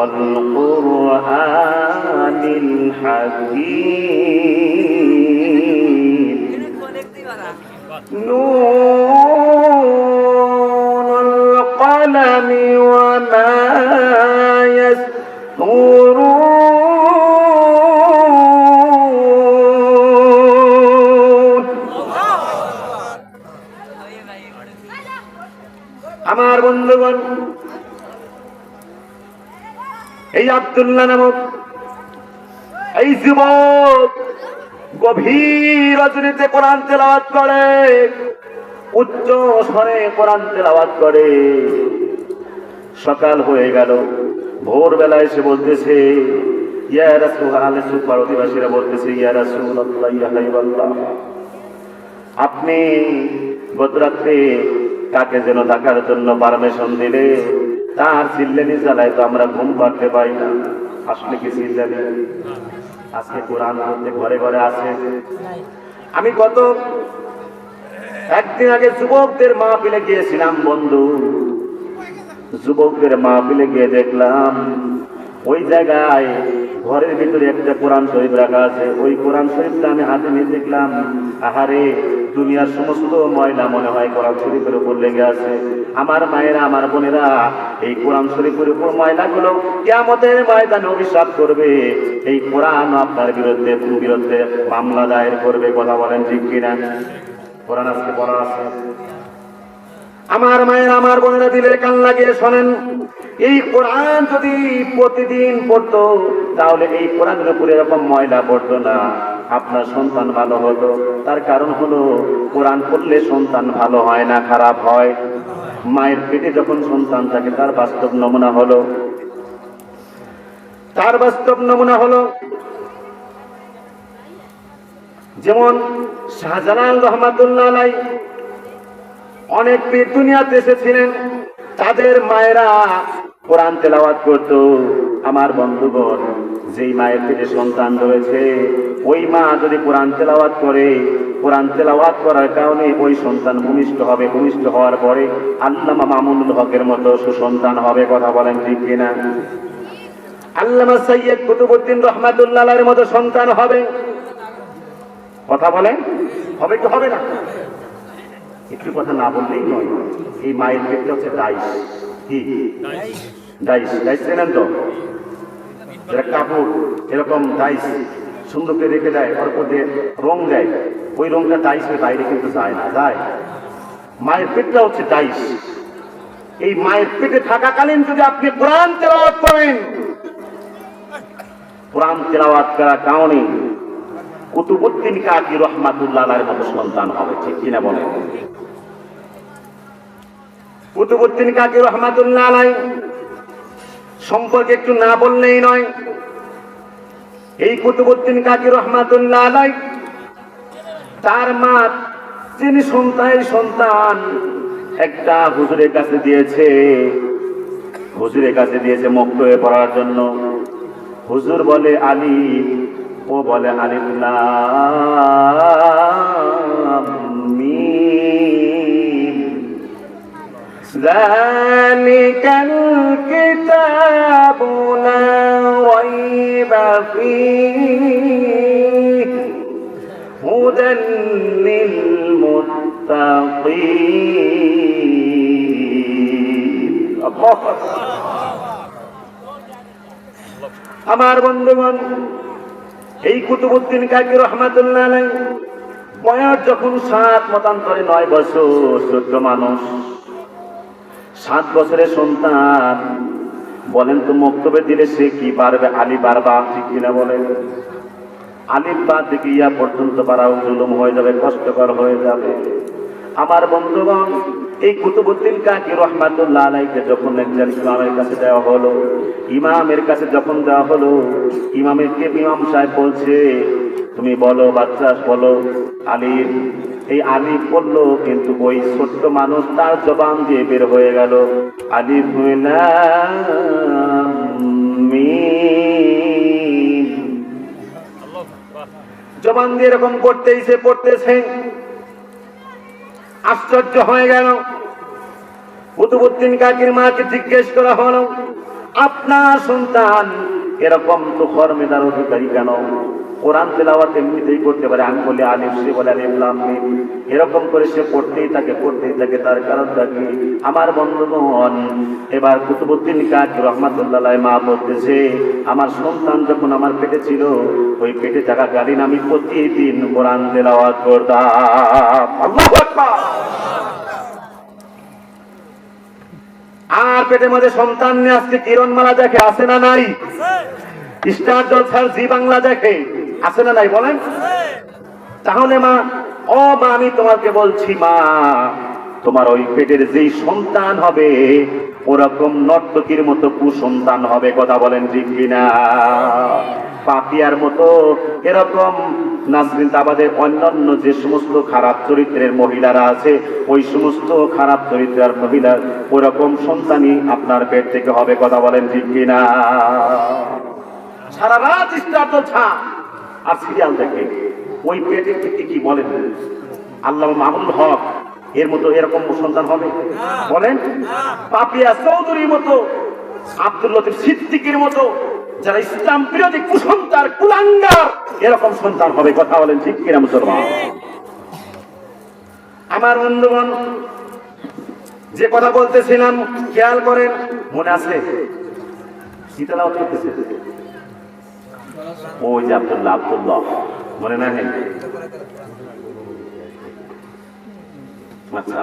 والقرآن الحكيم نون القلم وما يسطرون আমার বন্ধুগণ এই আব্দুল্লাহ নামক এই যুবক গভীর রজনীতে কোরআন তেলাওয়াত করে, উচ্চ স্বরে কোরআন তেলাওয়াত করে। সকাল হয়ে গেল ভোরবেলা এসে বলতেছে অধিবাসীরা বলতেছে আপনি গত রাত্রে কাকে যেন থাকার জন্য পারমিশন দিলে তার চিল্লানি চালায় তো আমরা ঘুম পাড়তে পাই না। আসলে কি চিল্লানি আজকে কোরআন পড়তে ঘরে ঘরে আছে। আমি গত একদিন আগে যুবকদের মা পিলে গিয়েছিলাম, বন্ধু। যুবকদের মা পিলে গিয়ে দেখলাম, ওই জায়গায় ঘরের ভিতরে একটা কোরআন শরীফ রাখা আছে। ওই কোরআন শরীফটা আমি হাতে নিয়ে দেখলাম, আহারে! দুনিয়ার সমস্ত ময়লা মনে হয় কোরআন শরীফের উপর লেগে আছে। আমার মায়েরা, আমার বোনেরা, এই কোরআন শরীফের উপর ময়লাগুলো কেমতের ময়দানে অভিশাপ করবে। এই কোরআন আপনার বিরুদ্ধে বিরুদ্ধে মামলা দায়ের করবে, কথা বলেন ঠিক কিনা? কোরআন আজকে পড়া আছে। আমার মায়ের, আমার বোনেরা দিলে কান লাগিয়ে শোনেন, এই কোরআন যদি প্রতিদিন পড়তো, তাহলে এই কোরআনের উপরে এরকম ময়লা পড়তো না। আপনার সন্তান ভালো হতো তার কারণ হলো, কোরআন পড়লে সন্তান ভালো হয় না, খারাপ হয়। মায়ের পেটে যখন সন্তান থাকে, তার বাস্তব নমুনা হলো। তার বাস্তব নমুনা হলো, যেমন শাহজালাল রহমাতুল্লাহ আলাই অনেক পীর দুনিয়াতে এসেছিলেন। তাদের মায়েরা কোরআন তেলাওয়াত করতো। আমার বন্ধুগণ, যেই মায়ের পেটে সন্তান রয়েছে ওই মা যদি কোরআন তেলাওয়াত করে কোরআন তেলাওয়াত করার কারণে ওই সন্তান ভূমিষ্ঠ হবে ভূমিষ্ঠ হওয়ার পরে আল্লামা মামুনুল হকের মতো সুসন্তান হবে কথা বলেন ঠিক কিনা? আল্লামা সৈয়দ কুতুবুদ্দিন রহমাতুল্লাহ এর মতো সন্তান হবে। কথা বলেন? হবে কি হবে না? একটু কথা না বললেই নয়। এই মায়ের পেটটা হচ্ছে ডাইস। কি? ডাইস। ডাইস। চেনেন তো? কাপড় এরকম ডাইস। সুন্দর করে রেখে দেয়, অল্প দিয়ে রং দেয়, ওই রংটা ডাইসের বাইরে কিন্তু যায় না, যায়। মায়ের পেটটা হচ্ছে ডাইস। এই মায়ের পেটে থাকাকালীন যদি আপনি কোরআন তেলাওয়াত করেন, কোরআন তেলাওয়াত করার কারণে কুতুবুদ্দিন কাকি রহমাতুল্লাহ মতো সন্তান হবে, ঠিক কিনা বলেন? কুতুবুদ্দিন কাকি রহমাতুল্লাহ সম্পর্কে একটু না বললেই নয়। এই কুতুবুদ্দিন কাকি রহমাতুল্লাহ আলাই তার মা যিনি সন্তান সন্তান একটা হুজুরের কাছে দিয়েছে হুজুরের কাছে দিয়েছে মুক্ত হয়ে পড়ার জন্য হুজুর বলে আলী ও বলে আলিফ লাম মিম ذلك الكتاب আমার বন্ধুগণ, এই কুতুবুদ্দিন কাকি রহমাতুল্লাহ বয়স যখন সাত, মতান্তরে নয় বছর চোদ্দ মানুষ, সাত বছরের সন্তান, বলেন তো মক্তবে দিলে সে কি পারবে? আলি পারবা ঠিক কিনা বলেন। আলিফ বা থেকে ইয়া পর্যন্ত পারাও জুলুম হয়ে যাবে, কষ্টকর হয়ে যাবে। আমার বন্ধুগণ এই কুতুবুদ্দিন কাকি রহমাতুল্লাহ আলাইকে যখন একজন ইমামের কাছে দেওয়া হলো, ইমামের কাছে যখন দেওয়া হলো, ইমামের কে ইমাম সাহেব বলছে, তুমি বলো বাচ্চা বলো আলিফ এই আলিফ বলল, কিন্তু ওই ছোট্ট মানুষ তার জবান দিয়ে বের হয়ে গেল। আলিফ জবান দিয়ে এরকম পড়তেইছে পড়তেছে। আশ্চর্য হয়ে গেল। কুতুবুদ্দিন কাকির মাকে জিজ্ঞেস করা হলো, আপনার সন্তান এরকম তো কর্মেদার অধিকারী কেন? কোরআন তেলাওয়াত এমনিতেই করতে পারে। আমি বলি আলিফ সে বলে আলিফ লাম মিম। এরকম করে সে পড়তেই থাকে পড়তেই থাকে। তার কারণ থাকে আমার বন্ধুগণ, এবার কুতুবুদ্দিন কাজ রহমাতুল্লাহ মা বলতেছে, আমার সন্তান যখন আমার পেটে ছিল, ওই পেটে থাকা থাকাকালীন আমি প্রতিদিন কোরআন তেলাওয়াত করতাম। আর পেটের মধ্যে সন্তান নিয়ে আজকে কিরণমালা দেখে আসে না নাই? স্টার জলসার জি বাংলা দেখে। আছে না নাই বলেন? তাহলে মা, ও মা, আমি তোমাকে বলছি মা, তোমার ওই পেটের যেই সন্তান হবে, ওরকম নর্তকীর মতো কুসন্তান হবে, কথা বলেন ঠিক কিনা? পাপিয়ার মতো এরকম নাজরিন তাবাদের অন্যান্য যে সমস্ত খারাপ চরিত্রের মহিলারা আছে, ওই সমস্ত খারাপ চরিত্রের মহিলার ওরকম সন্তানই আপনার পেট থেকে হবে, কথা বলেন ঠিক কিনা? সারা রাত ছা আর সিরিয়াল দেখে ওই পেটের থেকে কি বলেন? আল্লাহ মামুল হক, এর মতো এরকম সন্তান হবে? বলেন, পাপিয়া চৌধুরীর মতো, আব্দুল লতিফ সিদ্দিকির মতো, যারা ইসলাম বিরোধী কুসন্তার কুলাঙ্গার, এরকম সন্তান হবে, কথা বলেন ঠিক কিনা মুসলমান? আমার বন্ধুগণ, যে কথা বলতেছিলাম, খেয়াল করেন, মনে আছে? শীতলা করতেছে ওই যে আব্দুল্লাহ আব্দুল্লাহ। মনে নাই? আচ্ছা।